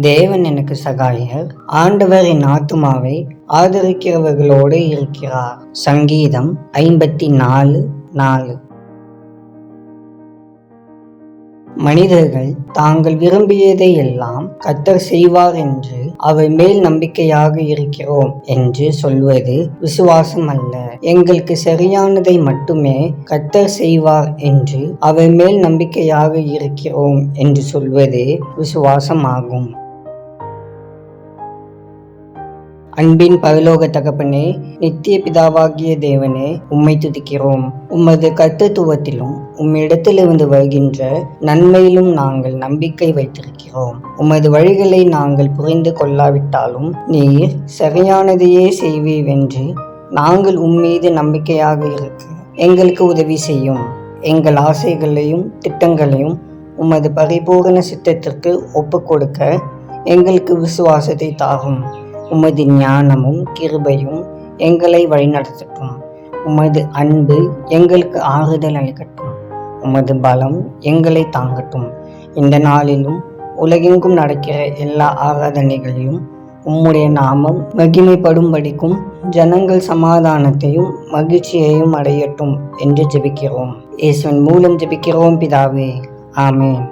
தேவன் எனக்கு சகாயர் ஆண்டவரின் என் ஆத்துமாவை ஆதரிக்கிறவர்களோடு இருக்கிறார். சங்கீதம் ஐம்பத்தி நாலு நாலு. மனிதர்கள் தாங்கள் விரும்பியதை எல்லாம் கத்தர் செய்வார் என்று அவர் மேல் நம்பிக்கையாக இருக்கிறோம் என்று சொல்வது விசுவாசம் அல்ல. எங்களுக்கு சரியானதை மட்டுமே கத்தர் செய்வார் என்று அவர் மேல் நம்பிக்கையாக இருக்கிறோம் என்று சொல்வது விசுவாசமாகும். அன்பின் பரலோக தகப்பனே நித்திய பிதாவாகிய தேவனே உம்மை துதிக்கிறோம். உமது கர்த்தத்துவத்திலும் உம்மிடத்திலிருந்து வருகின்ற நன்மையிலும் நாங்கள் நம்பிக்கை வைத்திருக்கிறோம். உமது வழிகளை நாங்கள் புரிந்து கொள்ளாவிட்டாலும் நீர் சரியானதையே செய்வீவென்று நாங்கள் உம்மீது நம்பிக்கையாக இருக்க. எங்களுக்கு உதவி செய்யும். எங்கள் ஆசைகளையும் திட்டங்களையும் உமது பரிபூரண சித்தத்திற்கு ஒப்புக் கொடுக்க எங்களுக்கு விசுவாசத்தை தாகும் உமது ஞானமும் கிருபையும் எங்களை வழிநடத்தட்டும். உமது அன்பு எங்களுக்கு ஆறுதல் அளிக்கட்டும். உமது பலம் எங்களை தாங்கட்டும். இந்த நாளிலும் உலகெங்கும் நடக்கிற எல்லா ஆராதனைகளையும் உம்முடைய நாமம் மகிமைப்படும்படிக்கும் ஜனங்கள் சமாதானத்தையும் மகிழ்ச்சியையும் அடையட்டும் என்று ஜெபிக்கிறோம். இயேசுவின் மூலம் ஜெபிக்கிறோம் பிதாவே. ஆமேன்.